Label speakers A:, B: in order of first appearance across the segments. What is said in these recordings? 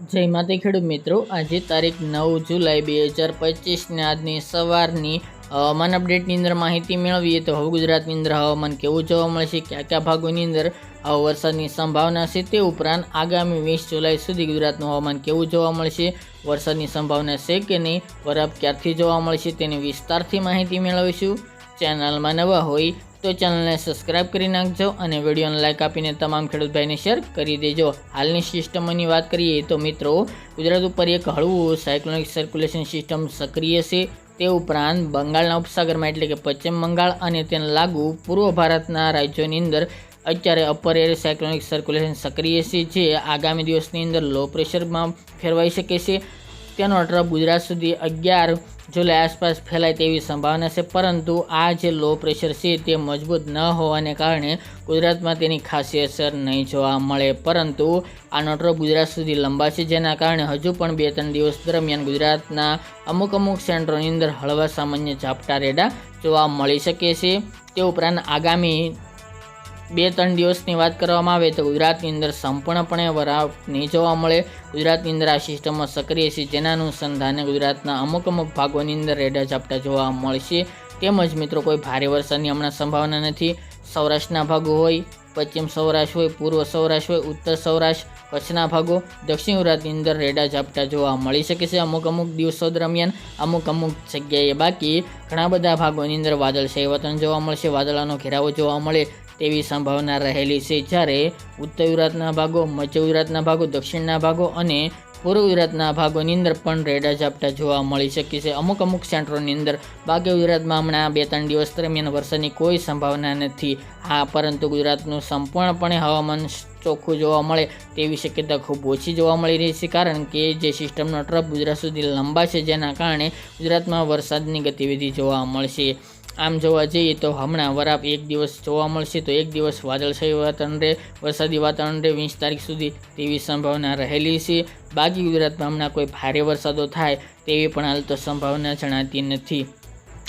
A: જય માતા ખેડૂત મિત્રો, આજે તારીખ નવ જુલાઈ બે હજાર પચીસને આજની સવારની હવામાન અપડેટની અંદર માહિતી મેળવીએ તો હવે ગુજરાતની અંદર હવામાન કેવું જોવા મળશે, કયા કયા ભાગોની અંદર વરસાદની સંભાવના છે તે ઉપરાંત આગામી વીસ જુલાઈ સુધી ગુજરાતનું હવામાન કેવું જોવા મળશે, વરસાદની સંભાવના છે કે નહીં વરફ ક્યારથી જોવા મળશે તેની વિસ્તારથી માહિતી મેળવીશું. ચેનલમાં નવા હોય તો ચેનલને સબસ્ક્રાઇબ કરી નાખજો અને વિડીયોને લાઇક આપીને તમામ ખેડૂત ભાઈને શેર કરી દેજો. હાલની સિસ્ટમોની વાત કરીએ તો મિત્રો, ગુજરાત ઉપર એક હળવું સાયક્લોનિક સર્ક્યુલેશન સિસ્ટમ સક્રિય છે. તે ઉપરાંત બંગાળના ઉપસાગરમાં એટલે કે પશ્ચિમ બંગાળ અને તેને લાગુ પૂર્વ ભારતના રાજ્યોની અંદર અત્યારે અપર એર સાયક્લોનિક સર્ક્યુલેશન સક્રિય છે, જે આગામી દિવસની અંદર લો પ્રેશરમાં ફેરવાઈ શકે છે. તેનો ટ્રપ ગુજરાત સુધી અગિયાર જુલાઈ આસપાસ ફેલાય તેવી સંભાવના છે, પરંતુ આ જે લો પ્રેશર છે તે મજબૂત ન હોવાને કારણે ગુજરાતમાં તેની ખાસી અસર નહીં જોવા મળે. પરંતુ આ નોટરો ગુજરાત સુધી લંબાશે જેના કારણે હજુ પણ બે ત્રણ દિવસ દરમિયાન ગુજરાતના અમુક અમુક સેન્ટરોની અંદર હળવા સામાન્ય ઝાપટા રેડા જોવા મળી શકે છે. તે ઉપરાંત આગામી બે ત્રણ દિવસની વાત કરવામાં આવે તો ગુજરાતની અંદર સંપૂર્ણપણે વરાપ નહીં જોવા મળે. ગુજરાતની અંદર આ સિસ્ટમમાં સક્રિય છે, જેના અનુસંધાને ગુજરાતના અમુક અમુક ભાગોની અંદર રેડા ઝાપટા જોવા મળશે. તેમજ મિત્રો, કોઈ ભારે વરસાદની હમણાં સંભાવના નથી. સૌરાષ્ટ્રના ભાગો હોય, પશ્ચિમ સૌરાષ્ટ્ર હોય, પૂર્વ સૌરાષ્ટ્ર હોય, ઉત્તર સૌરાષ્ટ્ર, કચ્છના ભાગો, દક્ષિણ ગુજરાતની અંદર રેડા ઝાપટા જોવા મળી શકે છે. અમુક અમુક દિવસો દરમિયાન અમુક અમુક જગ્યાએ બાકી ઘણા બધા ભાગોની અંદર વાદળ વાતાવરણ જોવા મળશે. વાદળાનો ઘેરાવો જોવા મળે. તેવી સંભાવના રહેલી છે જ્યારે ઉત્તર ગુજરાતના ભાગો, મધ્ય ગુજરાતના ભાગો, દક્ષિણના ભાગો અને પૂર્વ ગુજરાતના ભાગોની અંદર પણ રેડા ઝાપટા જોવા મળી શકે છે. અમુક અમુક સેન્ટરોની અંદર બાકી ગુજરાતમાં હમણાં બે ત્રણ દિવસ દરમિયાન વરસાદની કોઈ સંભાવના નથી. હા, પરંતુ ગુજરાતનું સંપૂર્ણપણે હવામાન ચોખ્ખું જોવા મળે તેવી શક્યતા ખૂબ ઓછી જોવા મળી રહી છે, કારણ કે જે સિસ્ટમનો ટ્રફ ગુજરાત સુધી લંબા છે જેના કારણે ગુજરાતમાં વરસાદની ગતિવિધિ જોવા મળશે. આમ જોવા જઈએ તો હમણાં વરાપ એક દિવસ જોવા મળશે તો એક દિવસ વાદળછાયું વાતાવરણ રહે, વરસાદી વાતાવરણ રહે, વીસ તારીખ સુધી તેવી સંભાવના રહેલી છે. બાકી ગુજરાતમાં હમણાં કોઈ ભારે વરસાદો થાય તેવી પણ હાલ તો સંભાવના જણાતી નથી.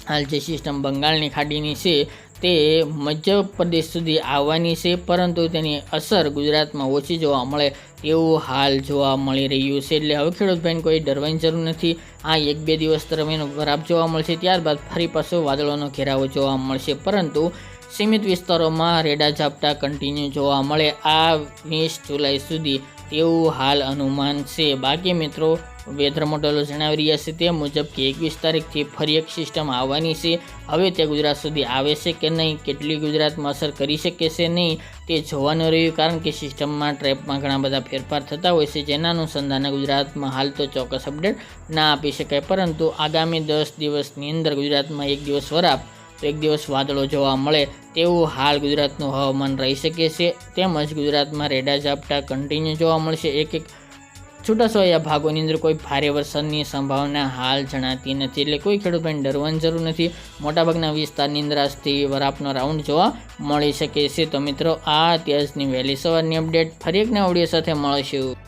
A: હાલ જે સિસ્ટમ બંગાળની ખાડીની છે તે મધ્યપ્રદેશ સુધી આવવાની છે, પરંતુ તેની અસર ગુજરાતમાં ઓછી જોવા મળે એવું હાલ જોવા મળી રહ્યું છે. એટલે હવે ખેડૂતભાઈને કોઈ ડરવાની જરૂર નથી. આ એક બે દિવસ દરમિયાન ખરાબ જોવા મળશે, ત્યારબાદ ફરી પાછો વાદળોનો ઘેરાવો જોવા મળશે. પરંતુ સીમિત વિસ્તારોમાં રેડા ઝાપટા કન્ટિન્યુ જોવા મળે. આ વીસ જુલાઈ સુધી તેવું હાલ અનુમાન છે. બાકી મિત્રો, વેધર મોડલો જણાવી રહ્યા છે તે મુજબ કે એકવીસ તારીખથી ફરી એક સિસ્ટમ આવવાની છે. હવે તે ગુજરાત સુધી આવે છે કે નહીં, કેટલી ગુજરાતમાં અસર કરી શકે છે નહીં, તે જોવાનું રહ્યું કારણ કે સિસ્ટમમાં ટ્રેપમાં ઘણા બધા ફેરફાર થતા હોય છે, જેના અનુસંધાને ગુજરાતમાં હાલ તો ચોક્કસ અપડેટ ના આપી શકાય. પરંતુ આગામી દસ દિવસની અંદર ગુજરાતમાં એક દિવસ વરાપ એક દિવસ વાદળો જોવા મળે તેવું હાલ ગુજરાતનું હવામાન રહી શકે છે. તેમજ ગુજરાતમાં રેડા ઝાપટા કન્ટિન્યુ જોવા મળશે. એક એક છૂટાછવાયા ભાગોની અંદર કોઈ ભારે વરસાદની સંભાવના હાલ જણાતી નથી. એટલે કોઈ ખેડૂત ભાઈને ડરવાની જરૂર નથી. મોટાભાગના વિસ્તારની અંદર આજથી વરાપનો રાઉન્ડ જોવા મળી શકે છે. તો મિત્રો, આ અત્યારની વહેલી સવારની અપડેટ ફરી એકના ઓડિયો સાથે મળીશું.